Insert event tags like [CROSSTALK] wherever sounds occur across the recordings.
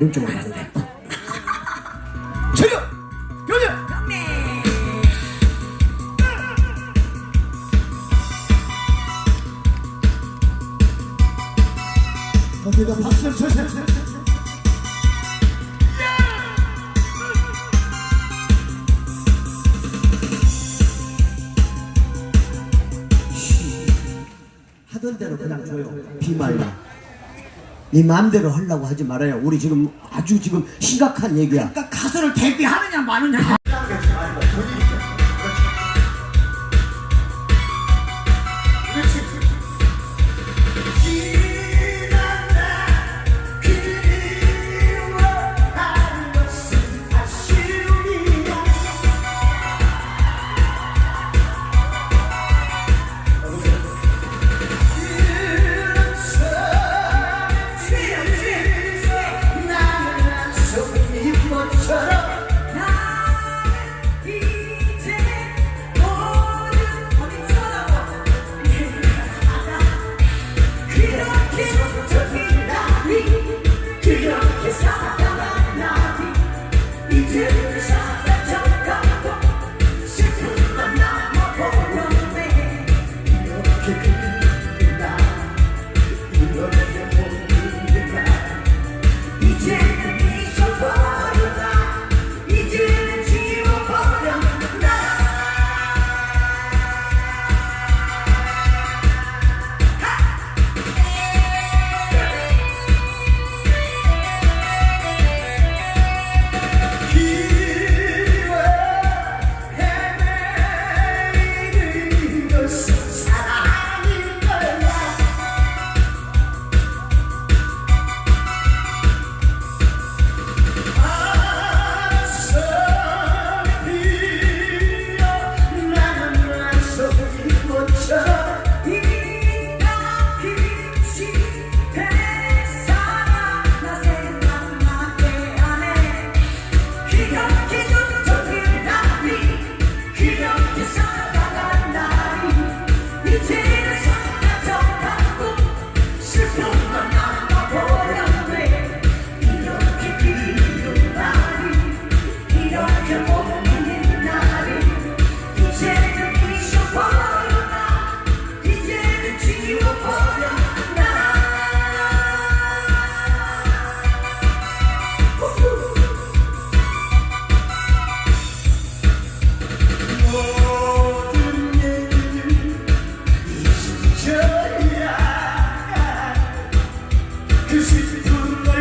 오른쪽으로 가야 돼. 지금 여자. 거기다 박수를 쳐주세요. 하던 대로 그냥 줘요. 비말라. 네 마음대로 하려고 하지 말아요. 우리 지금 아주 지금 심각한 얘기야. 그러니까 가수를 데뷔하느냐 마느냐 그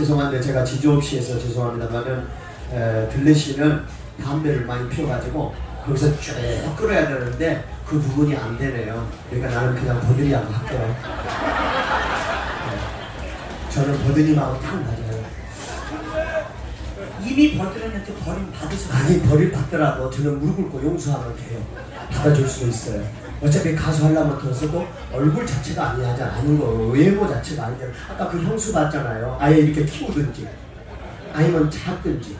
죄송한데 제가 지조 없이 해서 죄송합니다만은 에, 들레 씨는 담배를 많이 피워가지고 거기서 쭉 끌어야 되는데 그 부분이 안 되네요. 그러니까 나는 그냥 버들이 한번 할게요. 네. 저는 버들이하고 딱 맞아요. 이미 벌들었는데 버림 받으셨어요 아니 벌을 받더라도 저는 무릎 꿇고 용서하면 돼요. 받아줄 수 있어요. 어차피 가수 하려면 들었어도 얼굴 자체가 아니하지 않은 거 외모 자체가 아니잖아요. 아까 그 형수 봤잖아요. 아예 이렇게 키우든지 아니면 작든지.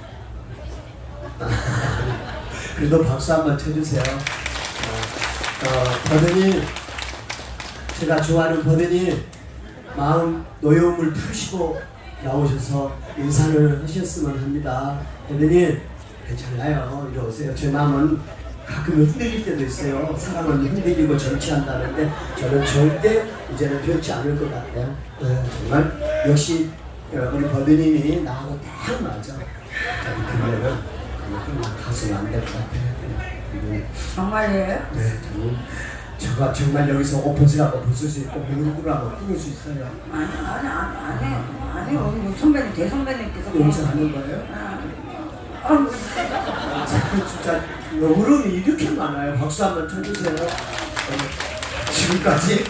[LAUGHS] 그래도 박수 한번 쳐주세요. 어, 어, 버든이 제가 좋아하는 버든이 마음 노여움을 푸시고 나오셔서 인사를 하셨으면 합니다. 버든이 괜찮아요. 이리 오세요. 제 마음은 가끔 흔들릴 때도 있어요. 사람은 흔들리고 정치한다는데 저는 절대 이제는 그렇지 않을 것 같아요. 네, 정말 역시 어, 우리 버드님이 나하고 딱 맞아. 들면은 그냥 가수는 안될 것 같아요. 네. 정말이에요? 네, 저는 제가 정말 여기서 옷벗으라고 벗을 수 있고 무릎꾸라고 끊을 수 있어요. 아니 아니 아니 아니 아니 우리 선배님 대선배님께서 여기서 하는 거예요? 아, 진짜 어른이 이렇게 많아요. 박수 한번 쳐주세요. 어, 지금까지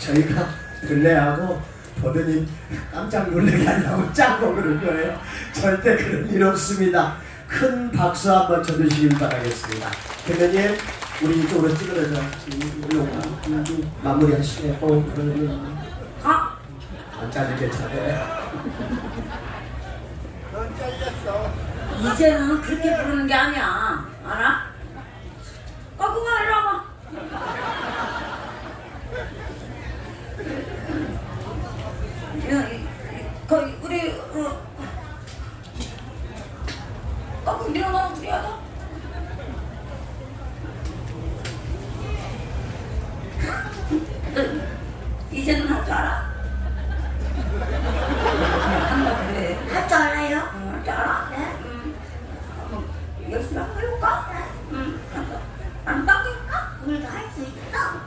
저희가 들레하고 버드님 깜짝 놀라게 하려고 짠거 그런 거예요. 절대 그런 일 없습니다. 큰 박수 한번 쳐주시길 바라겠습니다. 대표님 우리 이쪽으로 찌그러져 마무리 하시네요. 어, 그러면 가안 잘리게 잘해. 이제는 그렇게 부르는 게 아니야. 알아? 거꾸가 이리 와봐. 거기 우리 어, 거꾸 밀어넣어 우리 하자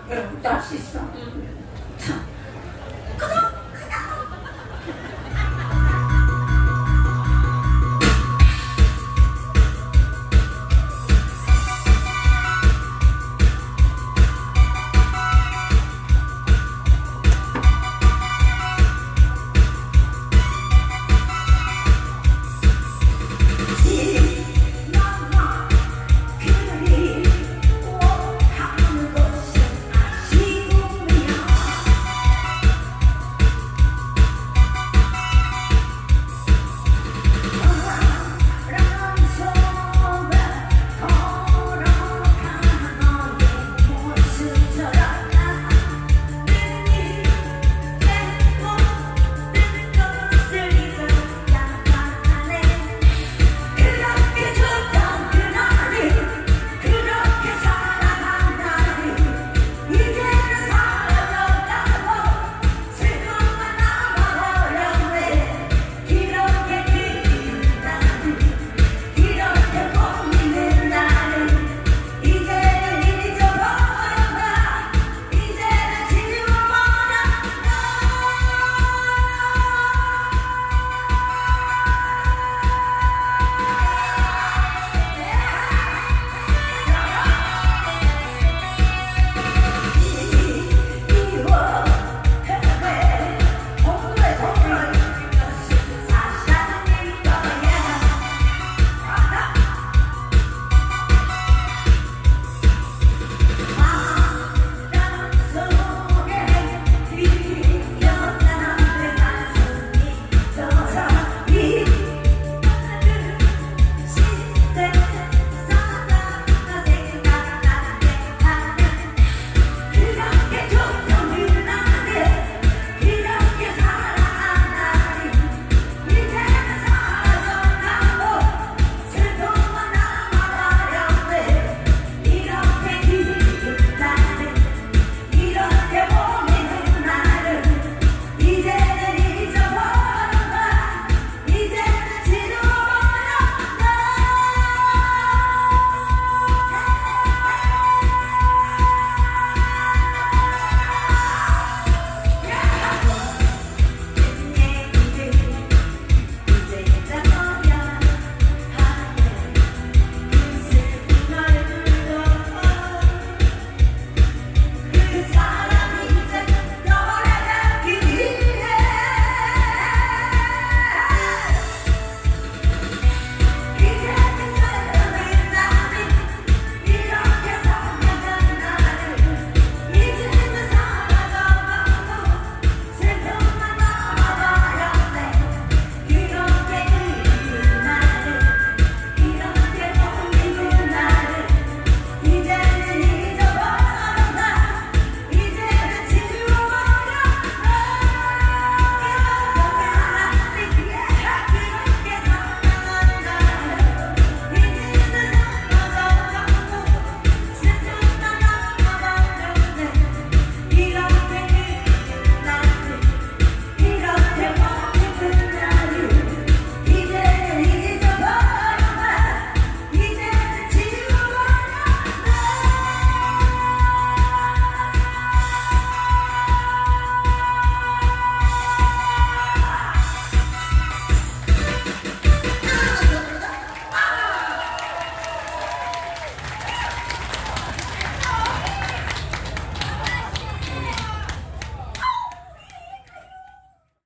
응, 날수 있어. 응.